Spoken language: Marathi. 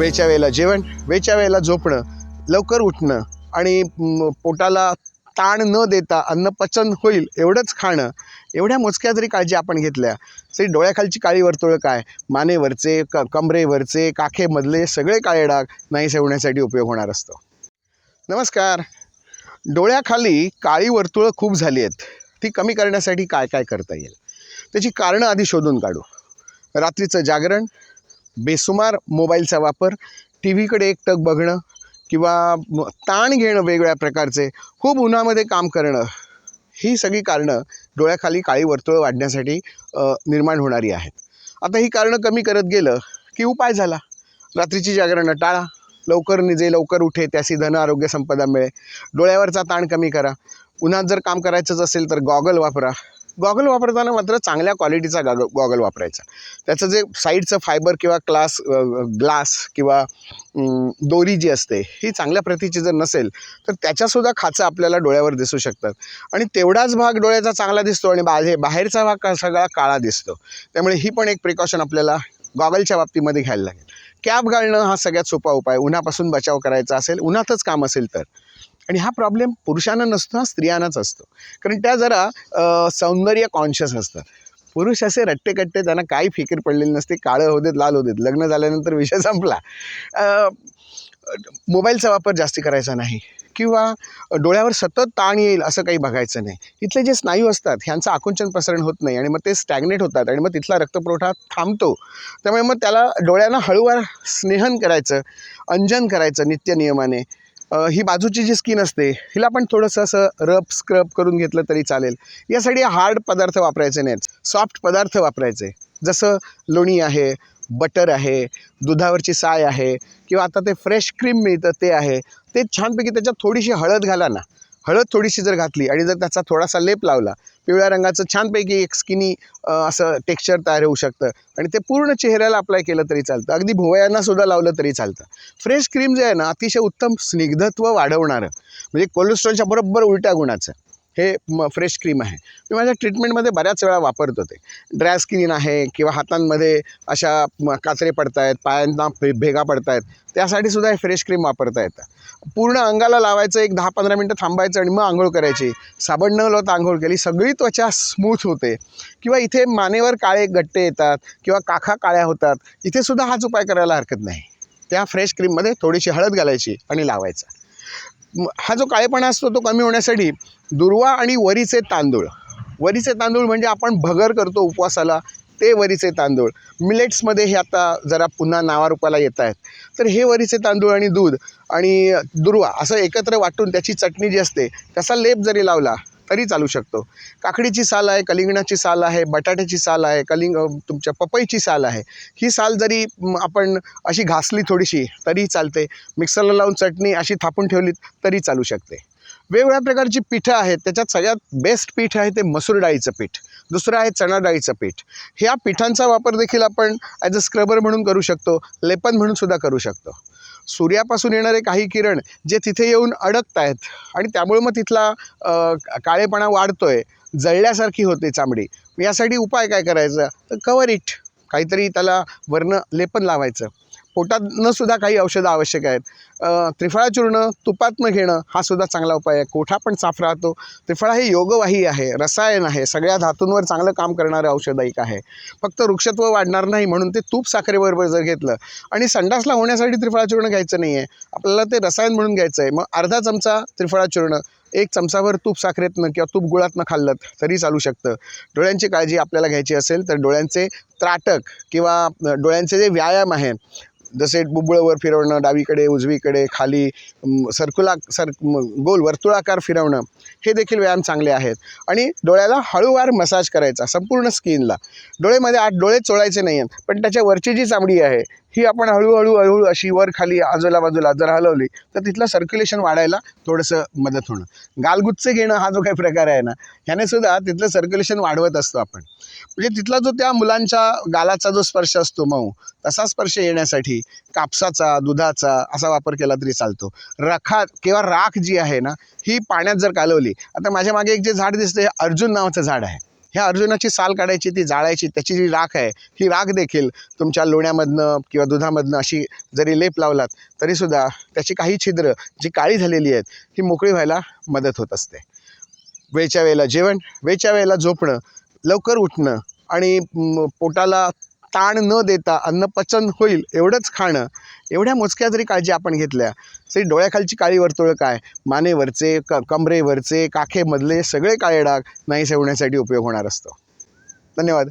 वेळच्या वेळेला जेवण वेळच्या वेळेला झोपणं लवकर उठणं आणि पोटाला ताण न देता अन्न पचन होईल एवढंच खाणं एवढ्या मोजक्या जरी काळजी आपण घेतल्या तरी डोळ्याखालची काळी वर्तुळं काय? मानेवरचे क कमरेवरचे काखेमधले सगळे काळे डाग नाहीसे होण्यासाठी उपयोग होणार असतो. नमस्कार. डोळ्याखाली काळी वर्तुळं खूप झाली आहेत. ती कमी करण्यासाठी काय काय करता येईल? त्याची कारणं आधी शोधून काढू. रात्रीचं जागरण बेसुमार मोबाईलचा वापर टी व्हीकडे एकटक बघणं किंवा ताण घेणं वेगवेगळ्या प्रकारचे खूप उन्हामध्ये काम करणं ही सगळी कारणं डोळ्याखाली काळी वर्तुळ वाढण्यासाठी निर्माण होणारी आहेत. आता ही कारणं कमी करत गेलं की उपाय झाला. रात्रीची जागरणं टाळा. लवकर निजे लवकर उठे त्याशी धन आरोग्य संपदा मिळे. डोळ्यावरचा ताण कमी करा. उन्हात जर काम करायचंच असेल तर गॉगल वापरा. गॉगल वापरताना मात्र चांगल्या क्वालिटीचा गॉग गॉगल वापरायचा. त्याचं जे साईडचं फायबर किंवा क्लास ग्लास किंवा दोरी जी असते ही चांगल्या प्रतीची जर नसेल तर त्याच्यासुद्धा खाचं आपल्याला डोळ्यावर दिसू शकतात. आणि तेवढाच भाग डोळ्याचा चांगला दिसतो आणि बाहे बाहेरचा भाग सगळा काळा दिसतो. त्यामुळे ही पण एक प्रिकॉशन आपल्याला गॉगलच्या बाबतीमध्ये घ्यायला लागेल. कॅप घालणं हा सगळ्यात सोपा उपाय. उन्हापासून बचाव करायचा असेल उन्हातच काम असेल तर. आणि हा प्रॉब्लेम पुरुषांना नसतो हा स्त्रियांनाच असतो. कारण त्या जरा सौंदर्य कॉन्शियस असतात. पुरुष असे रट्टेकट्टे त्यांना काही फिकीर पडलेली नसते काळं होदेत लाल होदेत लग्न झाल्यानंतर विषय संपला. मोबाईलचा वापर जास्ती करायचा नाही. किंवा डोळ्यावर सतत ताण येईल असं काही बघायचं नाही. इथले जे स्नायू असतात ह्यांचं आकुंचन प्रसरण होत नाही आणि मग ते स्टॅग्नेट होतात आणि मग तिथला रक्तपुरवठा थांबतो. त्यामुळे मग त्याला डोळ्यांना हळूवार स्नेहन करायचं अंजन करायचं नित्य नियमाने ही बाजूची जी स्किन असते हिला पण थोडंसं असं रब स्क्रब करून घेतलं तरी चालेल. यासाठी हार्ड पदार्थ वापरायचे नाहीत. सॉफ्ट पदार्थ वापरायचे. जसं लोणी आहे बटर आहे दुधावरची साय आहे किंवा आता ते फ्रेश क्रीम मिळतं ते आहे. ते छानपैकी त्याच्यात थोडीशी हळद घाला ना. हळद थोडीशी जर घातली आणि जर त्याचा थोडासा लेप लावला पिवळ्या रंगाचं छानपैकी एक स्किनी असं टेक्स्चर तयार होऊ शकतं. आणि ते पूर्ण चेहऱ्याला अप्लाय केलं तरी चालतं. अगदी भुवयांना सुद्धा लावलं तरी चालतं. फ्रेश क्रीम जे आहे ना अतिशय उत्तम स्निग्धत्व वाढवणारं. म्हणजे कोलेस्ट्रॉलच्या बरोबर उलट्या गुणाचं. हे म फ्रेश क्रीम आहे. मी माझ्या ट्रीटमेंटमध्ये बऱ्याच वेळा वापरतो ते. ड्राय स्किन आहे किंवा हातांमध्ये अशा काचरे पडत आहेत पायांना भे भेगा पडत आहेत त्यासाठी सुद्धा हे फ्रेश क्रीम वापरता येतं. पूर्ण अंगाला लावायचं एक दहा पंधरा मिनटं थांबायचं आणि मग आंघोळ करायची. साबण न लावता आंघोळ केली सगळी त्वचा स्मूथ होते. किंवा इथे मानेवर काळे गट्टे येतात किंवा काखा काळ्या होतात इथे सुद्धा हाच उपाय करायला हरकत नाही. त्या फ्रेश क्रीममध्ये थोडीशी हळद घालायची आणि लावायचा. हा जो काळेपणा असतो तो कमी होण्यासाठी दुर्वा आणि वरीचे तांदूळ. वरीचे तांदूळ म्हणजे आपण भगर करतो उपवासाला ते वरीचे तांदूळ. मिलेट्समध्ये हे आता जरा पुन्हा नावारूपाला येत आहेत तर हे वरीचे तांदूळ आणि दूध आणि दुर्वा असं एकत्र वाटून त्याची चटणी जी असते त्याचा लेप जरी लावला तरी चालू शकतो. काकडीची साल आहे कलिंगणाची साल आहे बटाट्याची साल आहे कलिंग तुमच्या पपईची साल आहे. ही साल जरी आपण अशी घासली थोडीशी तरी चालते. मिक्सरला लावून चटणी अशी थापून ठेवली तरी चालू शकते. वेगवेगळ्या प्रकारची पिठं आहेत. त्याच्यात सगळ्यात बेस्ट पीठ आहे ते मसूर डाळीचं पीठ. दुसरं आहे चणा डाळीचं पीठ. ह्या पिठांचा वापर देखील आपण ॲज अ स्क्रबर म्हणून करू शकतो. लेपन म्हणून सुद्धा करू शकतो. सूर्यापासून येणारे काही किरण जे तिथे येऊन अडकत आहेत आणि त्यामुळे मग तिथला काळेपणा काळेपणा आहे जळल्यासारखी होते चामडी. यासाठी उपाय काय करायचा? तर कवर इट. काहीतरी त्याला वर्ण लेपन लावायचं. पोटातनं सुद्धा काही औषधं आवश्यक आहेत. त्रिफळा चूर्ण तुपातनं घेणं हा सुद्धा चांगला उपाय आहे. कोठा पण साफ राहतो. त्रिफळा हे योगवाही आहे रसायन आहे. सगळ्या धातूंवर चांगलं काम करणारं औषध एक आहे. फक्त वृक्षत्व वाढणार नाही म्हणून ते तूप साखरेबरोबर जर घेतलं आणि संडासला होण्यासाठी त्रिफळा चूर्ण घ्यायचं नाही आहे आपल्याला ते रसायन म्हणून घ्यायचं आहे मग अर्धा चमचा त्रिफळा चूर्ण एक चमचाभर तूप साखरेतनं किंवा तूप गुळातनं खाल्लं तरी चालू शकतं. डोळ्यांची काळजी आपल्याला घ्यायची असेल तर डोळ्यांचे त्राटक किंवा डोळ्यांचे जे व्यायाम आहे जसे बुबुळवर फिरवणं डावीकडे उजवीकडे खाली सर्कुला सर गोल वर्तुळाकार फिरवणं हे देखील व्यायाम चांगले आहेत. आणि डोळ्याला हळूवार मसाज करायचा संपूर्ण स्किनला. डोळेमध्ये आठ डोळे चोळायचे नाही आहेत पण त्याच्या वरची जी चामडी आहे ही आपण हळूहळू हळूहळू अशी वर खाली आजूला बाजूला जर हलवली तर तिथलं सर्क्युलेशन वाढायला थोडंसं मदत होणं. गालगुच्चे घेणं हा जो काही प्रकार आहे ना ह्याने सुद्धा तिथलं सर्क्युलेशन वाढवत असतो आपण. म्हणजे तिथला जो त्या मुलांच्या गालाचा जो स्पर्श असतो मऊ तसा स्पर्श येण्यासाठी कापसाचा दुधाचा असा वापर केला तरी चालतो. रखा किंवा राख जी आहे ना ही पाण्यात जर कालवली आता माझ्या मागे एक जे झाड दिसतं हे अर्जुन नावाचं झाड आहे. ह्या अर्जुनाची साल काढायची ती जाळायची त्याची जी राख आहे ही राख देखील तुमच्या लोण्यामधनं किंवा दुधामधनं अशी जरी लेप लावलात तरीसुद्धा त्याची काही छिद्र जी काळी झालेली आहेत ही मोकळी व्हायला मदत होत असते. वेळच्या वेळेला जेवण वेळच्या वेळेला झोपणं लवकर उठणं आणि पोटाला ताण न देता अन्न पचन होईल एवढंच खाणं एवढ्या मोजक्या जरी काळजी आपण घेतल्या तरी डोळ्याखालची काळी वर्तुळं काय? मानेवरचे क कमरेवरचे काखेमधले सगळे काळे डाग नाहीसे होण्यासाठी उपयोग होणार असतो. धन्यवाद.